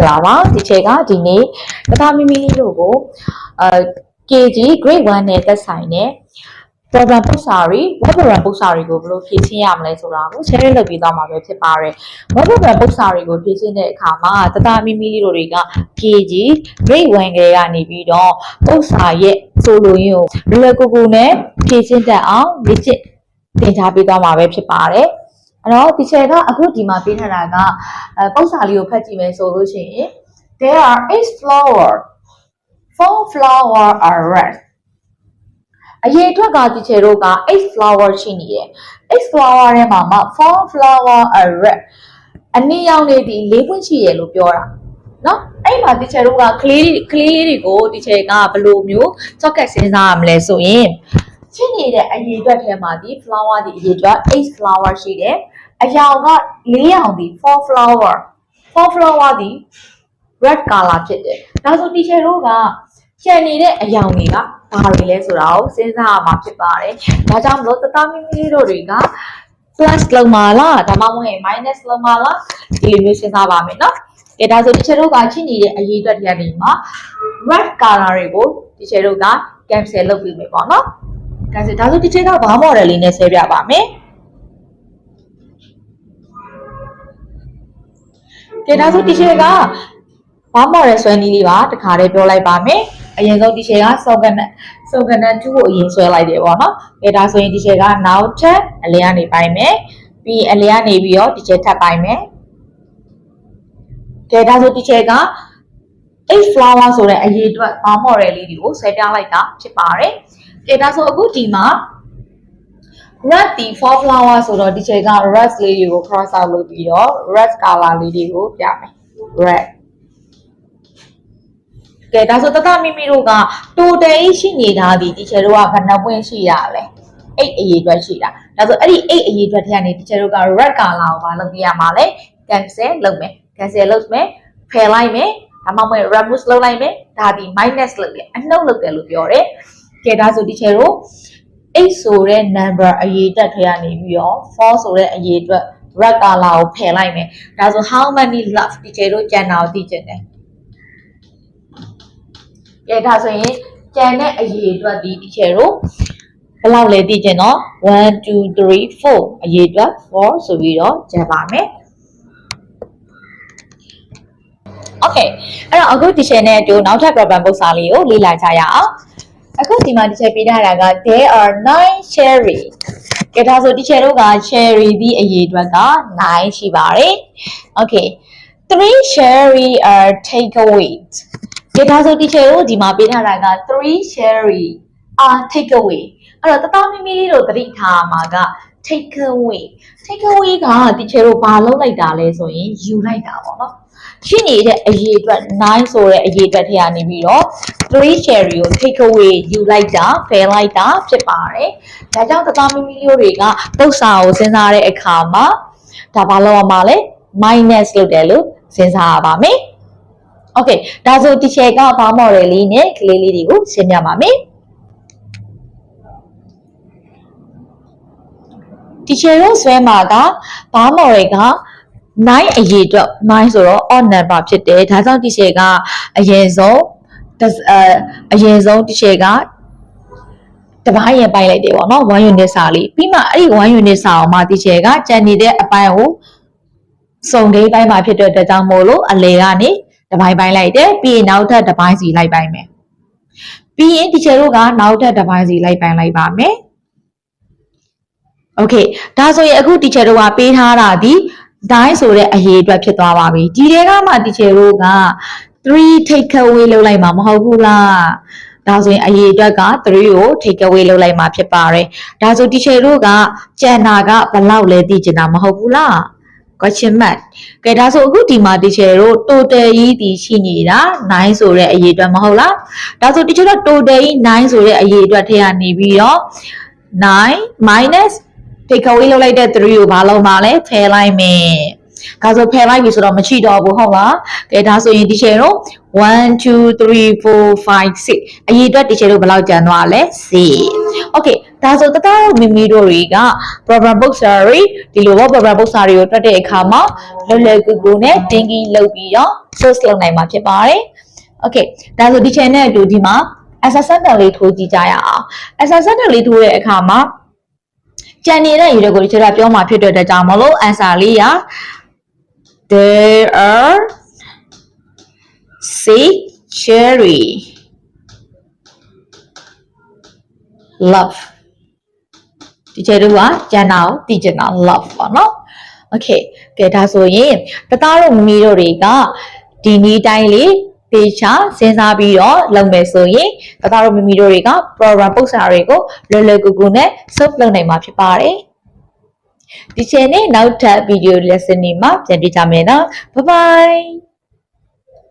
္ဂလာပါဒီချက်ကဒီနေ့တသားမီမီလေးတို့ကိုအဲ KG grade 1နဲ့သက်ဆိုင်တဲ့ program ပုတ်စာတွေ web program ပုတ်စာတွေကိုဘယ်လိုဖြည့်ရှင်းရမလဲဆိုတာကို share လုပ်ပေးသွားမှာပဲဖြစ်ပါတယ် web program ပုတ်စာတွေကိုဖြည့်ရှင်းတဲ့အခါမှာတသားမီမီလေးတို့တွေက KG grade 1ကလေးကနေပြီးတော့ပုတ်စာရဲ့ဆိုလိုရင်းကိုလွယ်လွယ်ကူကူနဲ့ဖြည့်ရှင်းတတ်အောင်လေ့ကျင့်သင်ကြားပေးသွားမှာပဲဖြစ်ပါတယ် အဲ့တော့ teacher ကအခုဒီမှာပေးထားတာကပုံစာလေးကိုဖတ်ကြည့်မယ်ဆိုလို့ရှိရင် there are eight flower four flower are red အရေအတွက်က teacher တို့က8 flower ရှိနေတယ်8 flower ထဲမှာမှ4 flower are red အနည်းရောင်လေးဒီ၄ပွင့်ရှိရလို့ပြောတာနော်အဲ့မှာ teacher တို့ကကလေးကလေးလေးတွေကို teacher ကဘယ်လိုမျိုး socket စဉ်းစားရမလဲဆိုရင်ရှိနေတဲ့အရေအတွက်ထဲမှာဒီ flower ဒီအရေအတွက်8 flower ရှိတယ် အရောင်က၄ရောင်ဒီ4 flower 4 flower ဒီ red color ဖြစ်တယ်ဒါဆို teacher တို့ကကျန်နေတဲ့အရောင်တွေကဘာတွေလဲဆိုတာကိုစဉ်းစားရမှာဖြစ်ပါတယ်ဒါကြောင့်မလို့တသားမီမီလေးတို့တွေက plus လုံးပါလားဒါမှမဟုတ်ရင် minus လုံးပါလားဒီလိုမျိုးစဉ်းစားပါမယ်နော်ကဲဒါဆို teacher တို့ကချိနေတဲ့အရေးအတွက်တရားတွေမှာ red color တွေကို teacher တို့က cancel လုပ်ပြီးမယ်ပေါ့နော် cancel ဒါဆို teacher ကဘာ model လေးနဲ့ဆွဲပြပါမယ် ကဲဒါဆို teacher ကဘာမော်ရယ်ဆွဲနည်းလေးပါတခါတည်းပြောလိုက်ပါမယ်အရင်ဆုံးဒီရှယ်ကစောကနက်စောကနက်2ကိုအရင်ဆွဲလိုက်တယ်ပေါ့နော်။အဲဒါဆိုရင်ဒီရှယ်ကနောက်ထပ်အလဲကနေပိုင်းမယ်။ပြီးအလဲကနေပြီးတော့ဒီရှယ်ထပ်ပိုင်းမယ်။ကဲဒါဆိုဒီရှယ်က8 flower ဆိုတဲ့အရေးအတွက်ဘာမော်ရယ်လေးတွေကိုဆွဲပြလိုက်တာဖြစ်ပါတယ်။ကဲဒါဆိုအခုဒီမှာ red ဒီ four flower ဆိုတော့ဒီချိန်က red လေးတွေကို cross out လုပ်ပြီးတော့ red color လေးတွေကိုပြမယ် red ကဲဒါဆိုတတမိမိတို့က total ရှိနေတာဒီတီချာတို့ကဘယ်နှပွင့်ရှိရလဲ8အရေးအတွက်ရှိတာဒါဆိုအဲ့ဒီ8အရေးအတွက်ထဲကနေတီချာတို့က red color ကိုမလုပ်ပြရမှာလဲ cancel လုပ်မယ် cancel လုပ်မယ်ဖယ်လိုက်မယ်ဒါမှမဟုတ် remove လုပ်လိုက်မယ်ဒါဒီ minus လုပ်တယ်အနှုတ်လုပ်တယ်လို့ပြောတယ်ကဲဒါဆိုတီချာတို့ 8ဆိုတဲ့ number အရေးအတွက်ထဲကနေပြီးတော့4ဆိုတဲ့အရေးအတွက် red color ကိုဖယ်လိုက်မယ်ဒါဆို how many left တီချာတို့ကျန်တာကိုသိချင်တယ်ကဲဒါဆိုရင်ကျန်တဲ့အရေးအတွက်ဒီ teacher တို့ဘယ်လောက်လဲသိချင်တော့1 2 3 4အရေးအတွက်4ဆိုပြီးတော့ကျန်ပါမယ် Okay အဲ့တော့အခု teacher နဲ့အတူနောက်ထပ် problem ပုဒ်စာလေးကိုလေ့လာကြရအောင် အခုဒီမှာ teacher ပေးထားတာက there are 9 cherry ကဲဒါဆို teacher တို့က cherry ဒီအရေးအတွက်က9ရှိပါတယ် Okay 3 cherry are takeaway ကဲဒါဆို teacher တို့ဒီမှာပေးထားတာက3 cherry are take away အဲ့တော့တသားမီမီလေးတို့သတိထားမှာက take away take away က teacher တို့ဘာလုပ်လိုက်တာလဲဆိုရင်ယူလိုက်တာပေါ့နော် ရှိနေတဲ့အရေးအတွက်9ဆိုတဲ့အရေးအတွက်ထဲကနေပြီးတော့3 cherry ကို take away ယူလိုက်တာဖယ်လိုက်တာဖြစ်ပါတယ်ဒါကြောင့်တသားမီမီလေးတို့တွေကပု္ပ္ပစာကိုစဉ်းစားတဲ့အခါမှာဒါဘာလုပ်ရမှာလဲ minus လုပ်တယ်လို့စဉ်းစားရပါမယ် Okay ဒါဆို teacher ကဘာ model လေးနဲ့ကလေးလေးတွေကိုရှင်းပြပါမယ် teacher တို့ဆွဲမှာကဘာ model က 9အရေးအတွက်9ဆိုတော့ odd number ဖြစ်တယ်ဒါကြောင့် teacher ကအရင်ဆုံးတစ်အဲအရင်ဆုံး teacher ကတပိုင်းရင်ပိုက်လိုက်တယ်ပေါ့နော်1 unit စာလေးပြီးမှအဲ့ဒီ1 unit စာအောင်မှ teacher ကကြံနေတဲ့အပိုင်းကိုစုံလေးပိုင်းမှာဖြစ်တဲ့အတွက်ကြောင့်မို့လို့အလေကနေတစ်ပိုင်းပိုင်းလိုက်တယ်ပြီးရင်နောက်ထပ်တစ်ပိုင်းစီလိုက်ပိုင်းမယ်ပြီးရင် teacher တို့ကနောက်ထပ်တစ်ပိုင်းစီလိုက်ပိုင်းလိုက်ပါမယ် Okay ဒါဆိုရင်အခု teacher တို့ကပေးထားတာဒီ ဒိုင်းဆိုတဲ့အရေးအတွက်ဖြစ်သွားပါပြီဒီတဲကမှ teacher တို့က3 take away လုပ်လိုက်မှာမဟုတ်ဘူးလားဒါဆိုရင်အရေးအတွက်က3ကို take away လုပ်လိုက်မှာဖြစ်ပါတယ်ဒါဆို teacher တို့ကကျန်တာကဘယ်လောက်လဲသိချင်တာမဟုတ်ဘူးလား question mark ကဲဒါဆိုအခုဒီမှာ teacher တို့ total ကြီးဒီရှိနေတာ9ဆိုတဲ့အရေးအတွက်မဟုတ်လားဒါဆို teacher တို့ total ကြီး9ဆိုတဲ့အရေးအတွက်ထည့်ရနေပြီးတော့9 minus take away လုပ်လိုက်တဲ့3ကိုဘာလုပ်မှာလဲဖယ်လိုက်မယ်ဒါဆိုဖယ်လိုက်ပြီဆိုတော့မရှိတော့ဘူးဟုတ်လားကဲဒါဆိုရင်ဒီချိန်တော့1 2 3 4 5 6အရေးအတွက်ဒီချိန်တော့ဘယ်လောက်ကျန်သွားလဲ6 Okay ဒါဆိုတသားတို့မိမိတို့တွေက program book salary ဒီလိုပေါ့ program book salary ကိုတွက်တဲ့အခါမှာလွယ်လွယ်ကူကူနဲ့တင်ကြီးလုပ်ပြီးတော့ source လုပ်နိုင်မှာဖြစ်ပါတယ် Okay ဒါဆိုဒီချိန်နဲ့အတူဒီမှာ assessment လေးထိုးကြည့်ကြရအောင် assessment လေးထိုးတဲ့အခါမှာ ကြံနေတဲ့ရေတွေကိုဒီချိန်ကပြောမှာဖြစ်တဲ့အတွက်ကြောင့်မလို့ answer လေးရ there are six cherry love ဒီချိန်တော့ကကျန်တာကိုသိကျင်တာ love ပေါ့နော် okay ကဲဒါဆိုရင်တသားတို့မမီတို့တွေကဒီနည်းတိုင်းလေး ပေချာစဉ်းစားပြီးတော့လုပ်မယ်ဆိုရင်တသားတို့မမီတို့တွေက program ပုတ်စာတွေကိုလွယ်လွယ်ကူကူနဲ့ solve လုပ်နိုင်မှာဖြစ်ပါတယ်ဒီချိန်နဲ့နောက်ထပ် video lesson တွေမှာပြန်တွေ့ကြမယ်နော် bye bye